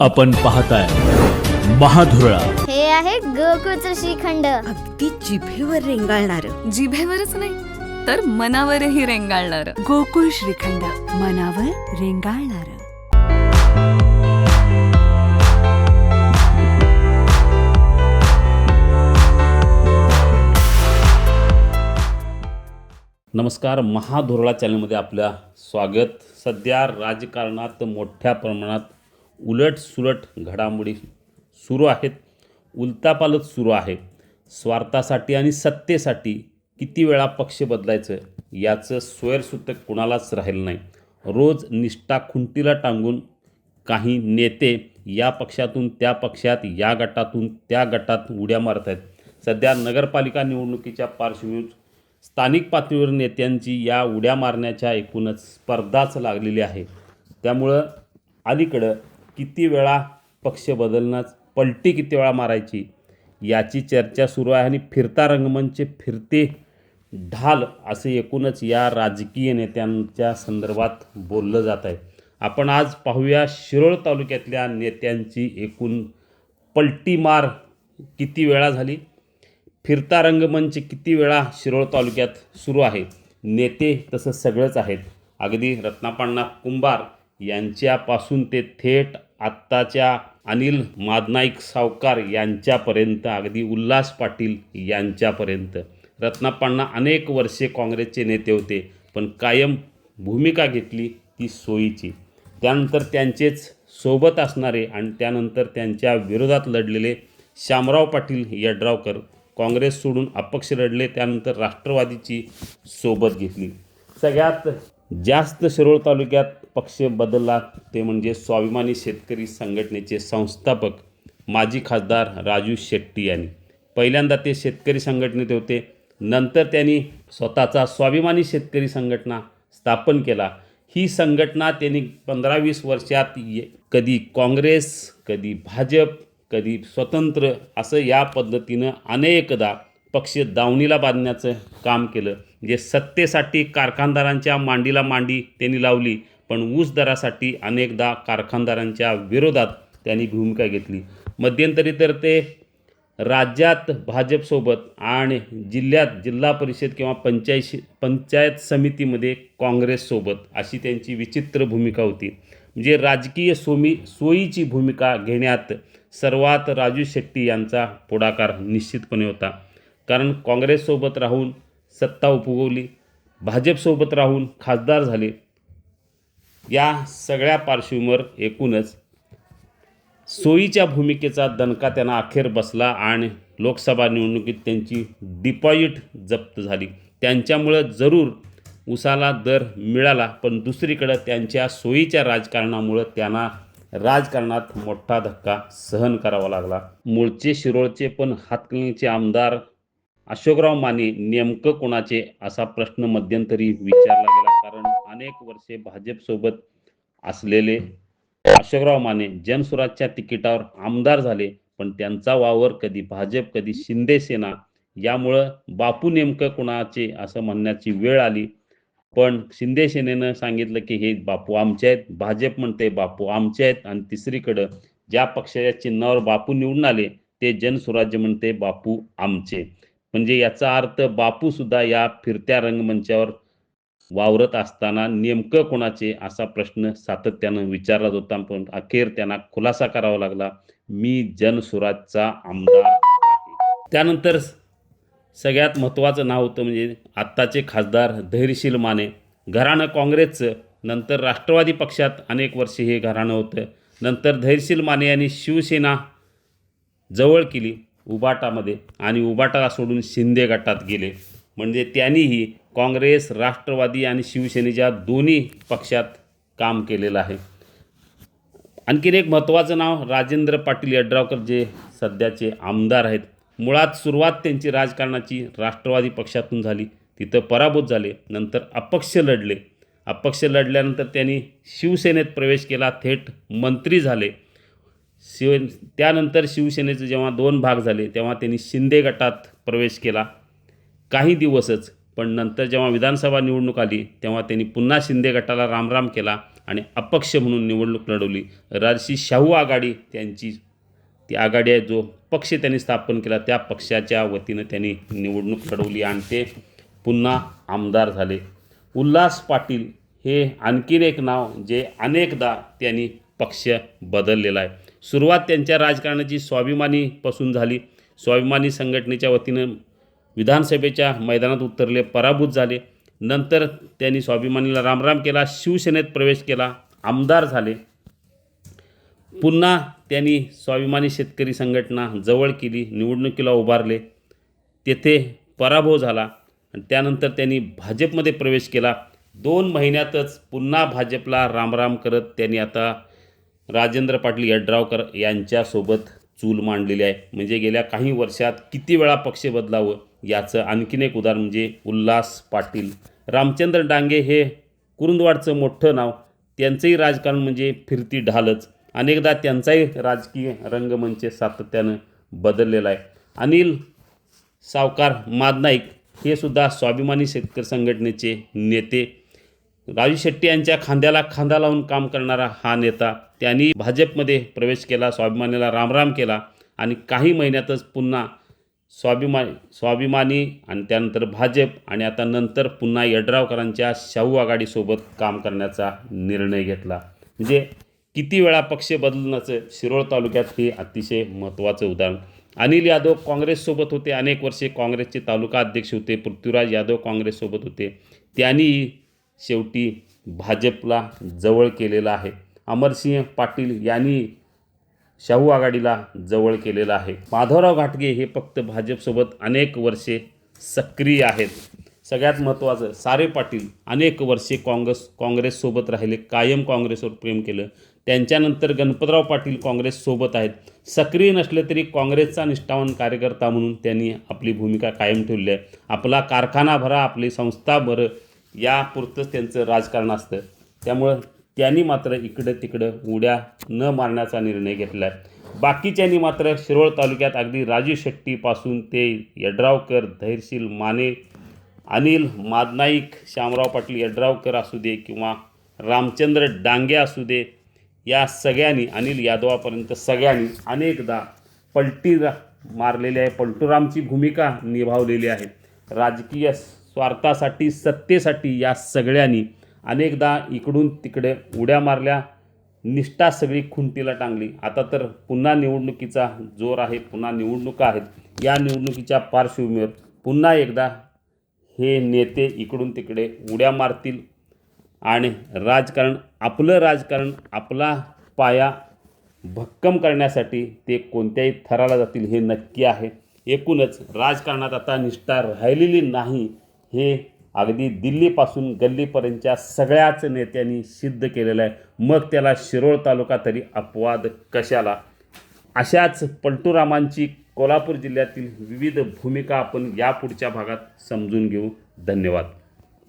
आपण पाहताय महाधुरळा. हे आहे गोकुळचं श्रीखंड. अगदी जिभेवर रेंगाळणार. जिभेवरच नाही तर मनावरही रेंगाळणार. गोकुळ श्रीखंड मनावर रेंगाळणार. नमस्कार महाधोरळा चॅनलमध्ये आपल्या स्वागत. सध्या राजकारणात मोठ्या प्रमाणात उलटसुलट घडामोडी सुरू आहेत. उलतापालत सुरू आहे. स्वार्थासाठी आणि सत्तेसाठी किती वेळा पक्ष बदलायचं याचं स्वैरसूतक कुणालाच राहिलं नाही. रोज निष्ठा खुंटीला टांगून काही नेते या पक्षातून त्या पक्षात या गटातून त्या गटात उड्या मारत आहेत. सध्या नगरपालिका निवडणुकीच्या पार्श्वभूमीवर स्थानिक पातळीवर नेत्यांची या उड्या मारण्याच्या एकूणच स्पर्धाच लागलेली आहे. त्यामुळं अलीकडं किती वेळा पक्ष बदलणं पलटी किती वेळा मारायची याची चर्चा सुरू आहे आणि फिरता रंगमंच फिरते ढाल असे एकूणच या राजकीय नेत्यांच्या संदर्भात बोललं जात आहे. आपण आज पाहूया शिरोळ तालुक्यातल्या नेत्यांची एकूण पलटी मार किती वेळा झाली फिरता रंगमंच किती वेळा शिरोळ तालुक्यात सुरू आहे नेते तसं सगळंच आहेत. अगदी रत्नापाण्णा कुंभार यांच्यापासून ते थेट आत्ताच्या अनिल मादनाईक सावकार यांच्यापर्यंत अगदी उल्हास पाटील यांच्यापर्यंत. रत्नाप्पांना अनेक वर्षे काँग्रेसचे नेते होते पण कायम भूमिका घेतली ती सोयीची. त्यानंतर त्यांचेच सोबत असणारे आणि त्यानंतर त्यांच्या विरोधात लढलेले शामराव पाटील यड्रावकर काँग्रेस सोडून अपक्ष लढले त्यानंतर राष्ट्रवादीची सोबत घेतली. सगळ्यात जास्त शिरोळ तालुक्यात पक्ष बदलला ते म्हणजे स्वाभिमानी शेतकरी संघटनेचे संस्थापक माजी खासदार राजू शेट्टी यांनी. पहिल्यांदा ते शेतकरी संघटनेत होते. नंतर त्यांनी स्वतःचा स्वाभिमानी शेतकरी संघटना स्थापन केला. ही संघटना त्यांनी पंधरा वीस वर्षात ये- कधी काँग्रेस कधी भाजप कधी स्वतंत्र असं या पद्धतीनं अनेकदा पक्ष दावणीला बांधण्याचं काम केलं. जे सत्तेसाठी कारखानदारांच्या मांडीला मांडी त्यांनी लावली. पण ऊस दरासाठी अनेकदा कारखानदारांच्या विरोधात त्यांनी भूमिका घेतली. मध्यंतरी तर ते राज्यात भाजपसोबत आणि जिल्ह्यात जिल्हा परिषद किंवा पंचायत पंचायत समितीमध्ये काँग्रेससोबत अशी त्यांची विचित्र भूमिका होती. म्हणजे राजकीय सोमी सोयीची भूमिका घेण्यात सर्वात राजू शेट्टी यांचा पुढाकार निश्चितपणे होता. कारण काँग्रेससोबत राहून सत्ता उपभोगली भाजपसोबत राहून खासदार झाले या सगळ्या पार्श्वभूमीवर एकूणच सोयीच्या भूमिकेचा दणका त्यांना अखेर बसला आणि लोकसभा निवडणुकीत त्यांची डिपॉझिट जप्त झाली. त्यांच्यामुळं जरूर उसाला दर मिळाला पण दुसरीकडं त्यांच्या सोयीच्या राजकारणामुळं त्यांना राजकारणात मोठा धक्का सहन करावा लागला. मूळचे शिरोळचे पण हातकणीचे आमदार अशोकराव माने नेमकं कोणाचे असा प्रश्न मध्यंतरी विचारला गेला. अनेक वर्षे भाजपसोबत असलेले अशोकराव माने जनसुराजच्या तिकिटावर आमदार झाले पण त्यांचा वावर कधी भाजप कधी शिंदे सेना यामुळं बापू नेमकं कुणाचे असं म्हणण्याची वेळ आली. पण शिंदे सेनेनं सांगितलं की हे बापू आमचे आहेत भाजप म्हणते बापू आमचे आहेत आणि तिसरीकडं ज्या पक्षाच्या चिन्हावर बापू निवडून आले ते जनसुराज्य म्हणते बापू आमचे. म्हणजे याचा अर्थ बापू सुद्धा या फिरत्या रंगमंचावर वावरत असताना नेमकं कोणाचे असा प्रश्न सातत्यानं विचारला होता पण अखेर त्यांना खुलासा करावा लागला. मी जनसुराजचा आमदार त्यानंतर सगळ्यात महत्त्वाचं नाव होतं म्हणजे आत्ताचे खासदार धैर्यशील माने. घराणं काँग्रेसचं. नंतर राष्ट्रवादी पक्षात अनेक वर्षे हे घराणं होतं. नंतर धैर्यशील माने यांनी शिवसेना जवळ केली उबाटामध्ये. आणि उबाटाला सोडून शिंदे गटात गेले. म्हणजे त्यांनीही काँग्रेस राष्ट्रवादी आणि शिवसेनेच्या दोन्ही पक्षात काम केलेलं आहे. आणखीन एक महत्त्वाचं नाव राजेंद्र पाटील यड्रावकर जे सध्याचे आमदार आहेत. मुळात सुरुवात त्यांची राजकारणाची राष्ट्रवादी पक्षातून झाली. तिथं पराभूत झाले नंतर अपक्ष लढले. अपक्ष लढल्यानंतर त्यांनी शिवसेनेत प्रवेश केला थेट मंत्री झाले. शिव त्यानंतर शिवसेनेचे जेव्हा दोन भाग झाले तेव्हा त्यांनी शिंदे गटात प्रवेश केला. काही दिवसच पण नंतर जेव्हा विधानसभा निवडणूक आली तेव्हा त्यांनी पुन्हा शिंदे गटाला रामराम केला आणि अपक्ष म्हणून निवडणूक लढवली. राजशी शाहू आघाडी त्यांची ती आघाडी आहे जो पक्ष त्यांनी स्थापन केला त्या पक्षाच्या वतीनं त्यांनी निवडणूक लढवली आणि ते पुन्हा आमदार झाले. उल्हास पाटील हे आणखीन एक नाव जे अनेकदा त्यांनी पक्ष बदललेला आहे. सुरुवात त्यांच्या राजकारणाची स्वाभिमानीपासून झाली. स्वाभिमानी संघटनेच्या वतीनं विधानसभेच्या मैदानात उतरले पराभूत झाले. नंतर त्यांनी स्वाभिमानीला रामराम केला शिवसेनेत प्रवेश केला आमदार झाले. पुन्हा त्यांनी स्वाभिमानी शेतकरी संघटना जवळ केली निवडणुकीला उभारले. तेथे पराभव झाला आणि त्यानंतर त्यांनी भाजपमध्ये प्रवेश केला. दोन महिन्यातच पुन्हा भाजपला रामराम करत त्यांनी आता राजेंद्र पाटील यड्रावकर यांच्यासोबत चूल मांडलेली आहे. म्हणजे गेल्या काही वर्षात किती वेळा पक्ष बदलावं याचं आणखीन एक उदाहरण म्हणजे उल्हास पाटील. रामचंद्र डांगे हे कुरुंदवाडचं मोठं नाव. त्यांचंही राजकारण म्हणजे फिरती ढालच. अनेकदा त्यांचाही राजकीय रंगमंच सातत्यानं बदललेला आहे. अनिल सावकार मादनाईक हे सुद्धा स्वाभिमानी शेतकरी संघटनेचे नेते. राजू शेट्टी यांच्या खांद्याला खांदा लावून काम करणारा हा नेता. त्यांनी भाजपमध्ये प्रवेश केला स्वाभिमानीला रामराम केला आणि काही महिन्यातच पुन्हा स्वाभिमानी स्वाभिमानी आणि त्यानंतर भाजप आणि आता नंतर पुन्हा यड्रावकरांच्या शाहू आघाडीसोबत काम करण्याचा निर्णय घेतला. म्हणजे किती वेळा पक्ष बदलण्याचं शिरोळ तालुक्यात हे अतिशय महत्त्वाचं उदाहरण. अनिल यादव काँग्रेससोबत होते अनेक वर्षे काँग्रेसचे तालुका अध्यक्ष होते पृथ्वीराज यादव काँग्रेससोबत होते. त्यांनी शेवटी भाजपला जवळ केलेलं आहे. अमरसिंह पाटील यांनी शाहू आघाडीला जवळ केलेलं आहे. माधवराव घाटगे हे फक्त भाजपसोबत अनेक वर्षे सक्रिय आहेत. सगळ्यात महत्त्वाचं सारे पाटील अनेक वर्षे काँग्रेस काँग्रेससोबत राहिले कायम काँग्रेसवर प्रेम केलं. त्यांच्यानंतर गणपतराव पाटील काँग्रेससोबत आहेत. सक्रिय नसले तरी काँग्रेसचा निष्ठावान कार्यकर्ता म्हणून त्यांनी आपली भूमिका कायम ठेवली आहे. आपला कारखाना भरा आपली संस्था भरं यापुरतंच त्यांचं राजकारण असतं. त्यामुळं त्यांनी मात्र इकडं तिकडं उड्या न मारण्याचा निर्णय घेतला आहे बाकीच्यांनी मात्र शिरोळ तालुक्यात अगदी राजू शेट्टीपासून ते यड्रावकर धैर्यशील माने अनिल मादनाईक श्यामराव पाटील यड्रावकर असू दे किंवा रामचंद्र डांगे असू दे या सगळ्यांनी अनिल यादवापर्यंत सगळ्यांनी अनेकदा पलटी मारलेली आहे. पलटूरामची भूमिका निभावलेली आहे. राजकीय स्वार्थासाठी सत्तेसाठी या सगळ्यांनी अनेकदा इकडून तिकडे उड्या मारल्या निष्ठा सगळी खुंटीला टांगली. आता तर पुन्हा निवडणुकीचा जोर आहे पुन्हा निवडणुका आहेत. या निवडणुकीच्या पार्श्वभूमीवर पुन्हा एकदा हे नेते इकडून तिकडे उड्या मारतील आणि राजकारण आपलं राजकारण आपला पाया भक्कम करण्यासाठी ते कोणत्याही थराला जातील हे नक्की आहे. एकूणच राजकारणात आता निष्ठा राहिलेली नाही हे अगदी दिल्लीपासून गल्लीपर्यंतच्या सगळ्याच नेत्यांनी सिद्ध केलेलं आहे. मग त्याला शिरोळ तालुका तरी अपवाद कशाला? अशाच पलटूरामांची कोल्हापूर जिल्ह्यातील विविध भूमिका आपण या पुढच्या भागात समजून घेऊ. धन्यवाद.